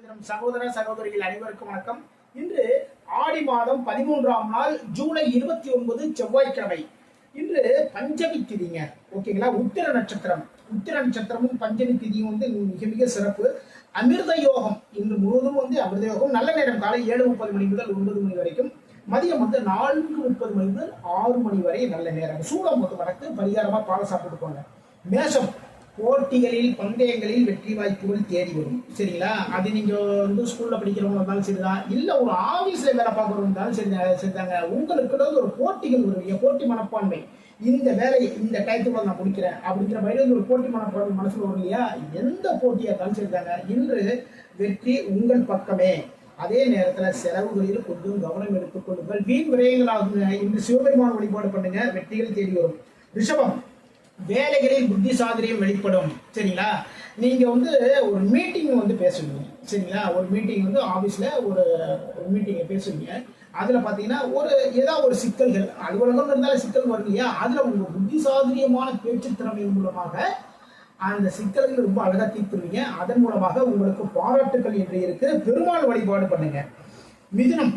ஜோதிடம் சகோதர சகோதரிகள் அனைவருக்கும் வணக்கம். இன்று ஆடி மாதம் பதிமூன்றாம் நாள் ஜூலை இருபத்தி ஒன்பது செவ்வாய்க்கிழமை. இன்று பஞ்சமி திதிங்க. ஓகேங்களா? உத்திர நட்சத்திரம். உத்திர நட்சத்திரமும் பஞ்சமி திதியும் வந்து மிக மிக சிறப்பு. அமிர்த யோகம். இன்று முழுவதும் வந்து அமிர்த யோகம். நல்ல நேரம் காலை ஏழு முப்பது மணி முதல் ஒன்பது மணி வரைக்கும். மதியம் வந்து நான்கு முப்பது மணி முதல் ஆறு மணி வரை நல்ல நேரம். சூடம் வந்து வணக்கு. பரிகாரமா பாலை சாப்பிட்டு போங்க மேஷம். போட்டிகளில் பந்தயங்களில் வெற்றி வாய்ப்புகள் தேடி வரும் சரிங்களா? அது நீங்க வந்து ஸ்கூல்ல படிக்கிறவங்க இருந்தாலும் சரிதான். இல்ல ஒரு ஆபீஸ்ல வேலை பார்க்கறவங்க இருந்தாலும் சரி சரிதாங்க. உங்களுக்கு ஒரு போட்டிகள் வருவீங்க போட்டி மனப்பான்மை. இந்த வேலையை இந்த டயத்துக்குள்ள நான் முடிக்கிறேன் அப்படிங்கிற மாதிரி வந்து ஒரு போட்டி மனப்பான்மை மனசுல வரும் இல்லையா? எந்த போட்டியா இருந்தாலும் சரிதாங்க. இன்று வெற்றி உங்கள் பக்கமே. அதே நேரத்தில் செலவுகளில் கொஞ்சம் கவனம் எடுத்துக் கொள்ளுங்கள். வீண் விரயங்களாகுங்க இன்று சிவபெருமான வழிபாடு பண்ணுங்க. வெற்றிகள் தேடி வரும். ரிஷபம். வேலைகளில் புத்தி சாதுரியம் வெளிப்படும். சரிங்களா? நீங்க வந்து ஒரு மீட்டிங் வந்து பேசுவீங்க சரிங்களா? ஒரு மீட்டிங் வந்து ஆபீஸ்ல ஒரு மீட்டிங்கை பேசுவீங்க. அதுல பாத்தீங்கன்னா ஒரு ஏதாவது ஒரு சிக்கல்கள் அலுவலகம் இருந்தாலும் சிக்கல் வரும் இல்லையா? அதுல உங்க புத்தி சாதுரியமான பேச்சு திறமை மூலமாக அந்த சிக்கல்கள் ரொம்ப அழகா தீர்த்துருவீங்க. அதன் மூலமாக உங்களுக்கு பாராட்டுக்கள் என்று இருக்கு. பெருமாள் வழிபாடு பண்ணுங்க. மிதுனம்.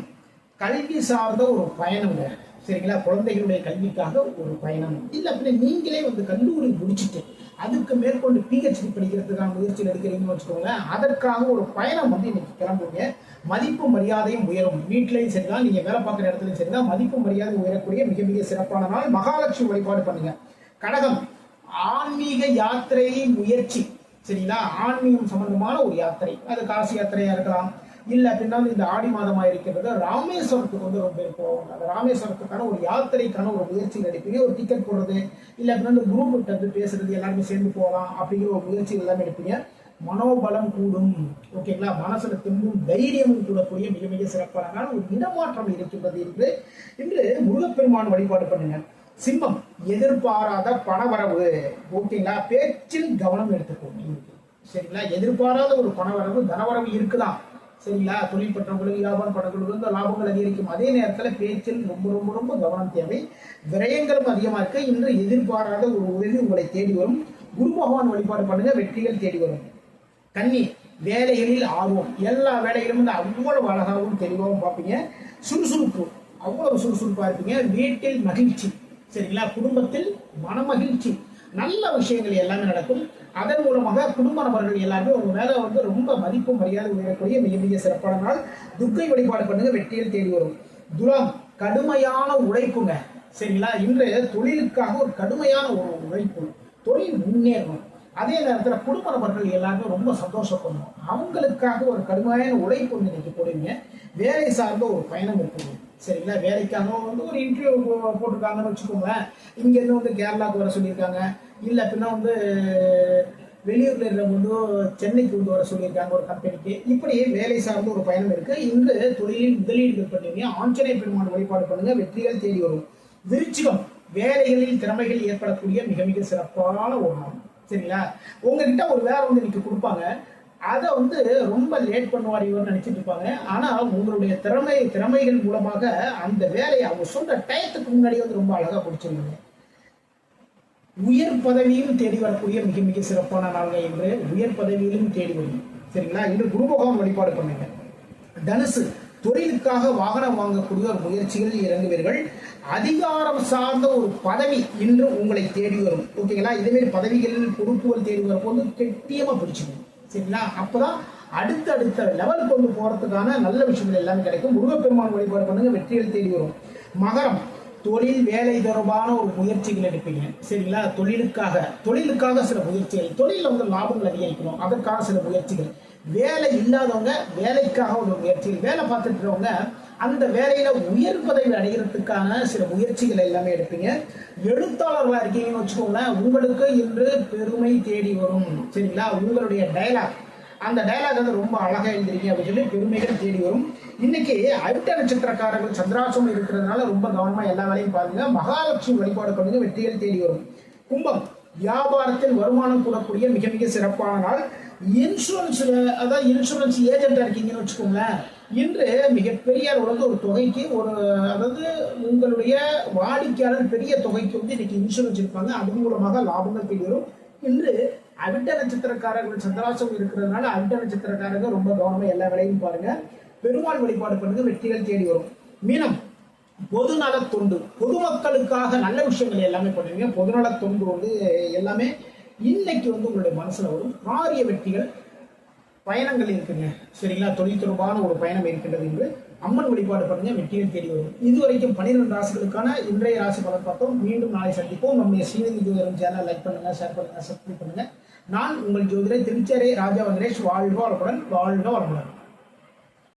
கல்வி சார்ந்த ஒரு பயணம்ங்க சரிங்களா? குழந்தைகளுடைய கல்விக்காக ஒரு பயணம். இல்லை அப்படின்னா நீங்களே வந்து கல்லூரி முடிச்சுட்டு அதுக்கு மேற்கொண்டு பிஹெச்டி படிக்கிறதுக்கான முயற்சியில் எடுக்கிறீங்கன்னு வச்சுக்கோங்களேன் அதற்காக ஒரு பயணம் வந்து இன்னைக்கு கிளம்புங்க. மதிப்பு மரியாதையும் உயரும். வீட்லையும் சரிதான் நீங்க வேலை பார்க்குற இடத்துலையும் சரிதான். மதிப்பு மரியாதை உயரக்கூடிய மிக மிக சிறப்பான நாள். மகாலட்சுமி வழிபாடு பண்ணுங்க. கடகம். ஆன்மீக யாத்திரை முயற்சி. சரிங்களா? ஆன்மீகம் சம்பந்தமான ஒரு யாத்திரை. அது காசி யாத்திரையா இருக்கலாம். இல்ல அப்படின்னா இந்த ஆடி மாதமா இருக்கிறது ராமேஸ்வரத்துக்கு வந்து ரொம்ப பேர் போவாங்க. அந்த ராமேஸ்வரத்துக்கான ஒரு யாத்திரைக்கான ஒரு முயற்சிகள் எடுப்பீங்க ஒரு டிக்கெட் போடுறது இல்ல அப்படின்னா இந்த குரூப் கிட்ட வந்து பேசுறது எல்லாருமே சேர்ந்து போகலாம் அப்படிங்கிற ஒரு முயற்சிகள் எல்லாமே எடுப்பீங்க. மனோபலம் கூடும். ஓகேங்களா மனசுல தெம்பும் தைரியமும் கூடக்கூடிய மிக மிக சிறப்பான ஒரு இடமாற்றம் இருக்கின்றது என்று இன்று முருகப்பெருமான் வழிபாடு பண்ணுங்க. சிம்மம் எதிர்பாராத பணவரவு. ஓகேங்களா பேச்சில் கவனம் எடுத்துக்கோங்க. சரிங்களா? எதிர்பாராத ஒரு பணவரவு தனவரவு இருக்குதான். சரிங்களா? தொழில் பற்றவங்களுக்கு வியாபாரம் பண்றவங்களுக்கு வந்து லாபங்கள் அதிகரிக்கும். அதே நேரத்தில் பேச்சில் ரொம்ப ரொம்ப ரொம்ப கவனம் தேவை. விரயங்களும் அதிகமாக இருக்கு. இன்று எதிர்பாராத ஒரு உதவி உங்களை தேடி வரும். குரு பகவான் வழிபாடு பண்ணுங்க. வெற்றிகள் தேடி வரும். கண்ணி வேலைகளில் ஆர்வம். எல்லா வேலைகளும் வந்து அவ்வளவு அழகாகவும் தெளிவாகவும் பார்ப்பீங்க. சுறுசுறுப்பு. அவ்வளவு சுறுசுறுப்பாக இருப்பீங்க. வீட்டில் மகிழ்ச்சி. சரிங்களா? குடும்பத்தில் மனமகிழ்ச்சி. நல்ல விஷயங்கள் எல்லாமே நடக்கும். அதன் மூலமாக குடும்ப நபர்கள் எல்லாருமே உங்க மேல வந்து ரொம்ப மதிப்பு மரியாதை உயரக்கூடிய மிக மிக சிறப்பான நாள். துக்கை வழிபாடு பண்ணுங்க வெற்றியில் தேடி வரும். துலாம் கடுமையான உழைப்புங்க. சரிங்களா? இன்று தொழிலுக்காக ஒரு கடுமையான ஒரு உழைப்பு. தொழில் முன்னேறணும் அதே நேரத்தில் குடும்ப நபர்கள் எல்லாருமே ரொம்ப சந்தோஷப்படணும். அவங்களுக்காக ஒரு கடுமையான உழைப்பு வந்து இன்னைக்கு போடுவீங்க. வேலை சார்ந்த ஒரு பயணம் இருக்கணும் சரிங்களா? வேலைக்காக வந்து ஒரு இன்டர்வியூ போட்டிருக்காங்கன்னு வச்சுக்கோங்களேன். இங்கேருந்து வந்து கேரளாவுக்கு வர சொல்லியிருக்காங்க. இல்லை அப்படின்னா வந்து வெளியூரில் இருக்கிறவங்க வந்து சென்னைக்கு வந்து வர சொல்லியிருக்காங்க ஒரு கம்பெனிக்கு இப்படி வேலை சார்ந்த ஒரு பயணம் இருக்குது இன்று தொழிலில் முதலீடுகள் பண்ணுவீங்க ஆஞ்சநேய பெருமான் வழிபாடு பண்ணுங்கள் வெற்றிகள் தேடி வரும். விருச்சிகம் வேலைகளில் திறமைகள் ஏற்படக்கூடிய மிக மிக சிறப்பான ஒரு நாள். சரிங்களா? உங்ககிட்ட ஒரு வேலை வந்து இன்னைக்கு கொடுப்பாங்க. அதை வந்து ரொம்ப லேட் பண்ணுவார் இவர் நினைச்சிட்டு இருப்பாங்க. ஆனா உங்களுடைய திறமை திறமைகள் மூலமாக அந்த வேலையை அவங்க சொல்ற டயத்துக்கு முன்னாடி வந்து ரொம்ப அழகா பிடிச்சிருவீங்க உயர் பதவியும் தேடி வரக்கூடிய மிக மிக சிறப்பான நாள்கள் என்று உயர் பதவியிலும் தேடி வரும். சரிங்களா? இன்று குருபகம் வழிபாடு பண்ணுங்க. தனுசு தொழிலுக்காக வாகனம் வாங்கக்கூடிய ஒரு முயற்சிகளில் இறங்குவீர்கள். அதிகாரம் சார்ந்த ஒரு பதவி இன்று உங்களை தேடி வரும். ஓகேங்களா? இதேமாரி பதவிகளில் பொறுப்புகள் தேடி வரப்போ வந்து கெட்டியமா பிடிச்சிக்கணும். சரிங்களா? அப்போதான் அடுத்த அடுத்த லெவல் கொண்டு போகிறதுக்கான நல்ல விஷயங்கள் எல்லாமே கிடைக்கும். முருகப்பெருமான் வழிபாடு பண்ணுங்க வெற்றிகள் தேடி வரும். மகரம் தொழில் வேலை தொடர்பான ஒரு முயற்சிகள் எடுப்பீங்க. சரிங்களா? தொழிலுக்காக தொழிலுக்காக சில முயற்சிகள் தொழிலில் வந்து லாபங்கள் அதிகரிக்கணும். அதற்காக சில முயற்சிகள். வேலை இல்லாதவங்க வேலைக்காக ஒரு முயற்சிகள். வேலை பார்த்துட்டு அந்த வேலையில உயர் பதவி அடைகிறதுக்கான சில முயற்சிகள் எல்லாமே எடுப்பீங்க. எழுத்தாளர்களா இருக்கீங்கன்னு வச்சுக்கோங்களேன் உங்களுக்கு இன்று பெருமை தேடி வரும். சரிங்களா? உங்களுடைய டயலாக் அந்த டைலாக் வந்து ரொம்ப அழகாக எழுதிருக்கீங்க அப்படின்னு சொல்லி பெருமைகள் தேடி வரும். இன்னைக்கு அவிட்ட நட்சத்திரக்காரர்கள் சந்திராசம் இருக்கிறதுனால ரொம்ப கவனமா எல்லா வேலையும் பாருங்க. மகாலட்சுமி வழிபாடு பண்ணுங்க வெற்றிகள் தேடி வரும். கும்பம். வியாபாரத்தில் வருமானம் கூடக்கூடிய மிக மிக சிறப்பான நாள். இன்சூரன்ஸ்ல அதாவது இன்சூரன்ஸ் ஏஜென்டா இருக்கீங்கன்னு வச்சுக்கோங்களேன். இன்று மிகப்பெரிய அளவுக்கு ஒரு தொகைக்கு ஒரு அதாவது உங்களுடைய வாடிக்கையாளர் பெரிய தொகைக்கு வந்து இன்னைக்கு இன்சூரன்ஸ் இருப்பாங்க அதன் மூலமாக லாபங்கள் தேடி வரும் இன்று அவிட்ட நட்சத்திரக்காரர்கள் சந்திராசம் இருக்கிறதுனால அவிட்ட நட்சத்திரக்காரங்க ரொம்ப கவனமாக எல்லா வேலையும் பாருங்க. பெருமாள் வழிபாடு பண்ணுங்க வெற்றிகள் தேடி வரும். மீனம் பொதுநல தொண்டு பொதுமக்களுக்காக நல்ல விஷயங்கள் எல்லாமே பண்ணுவீங்க. பொதுநல தொண்டு வந்து எல்லாமே இன்னைக்கு வந்து உங்களுடைய மனசுல வரும். காரிய வெற்றிகள் பயணங்கள் இருக்குங்க. சரிங்களா? தொழில் தொடர்பான ஒரு பயணம் இருக்கின்றது என்று அம்மன் வழிபாடு பண்ணுங்க மெட்டீரியல் தேடி வரும். இதுவரைக்கும் பன்னிரெண்டு ராசிகளுக்கான இன்றைய ராசி பலன் பார்த்தோம். மீண்டும் நாளை சந்திப்போம். நம்முடைய ஸ்ரீநிதி ஜோதிடம் சேனல் லைக் பண்ணுங்க ஷேர் பண்ணுங்க சப்ஸ்கிரைப் பண்ணுங்க. நான் உங்கள் ஜோதிடர் திருச்சேரை ராஜா வந்தேஷ் வாழ்க வளமுடன் வாழ்க வளமுடன்.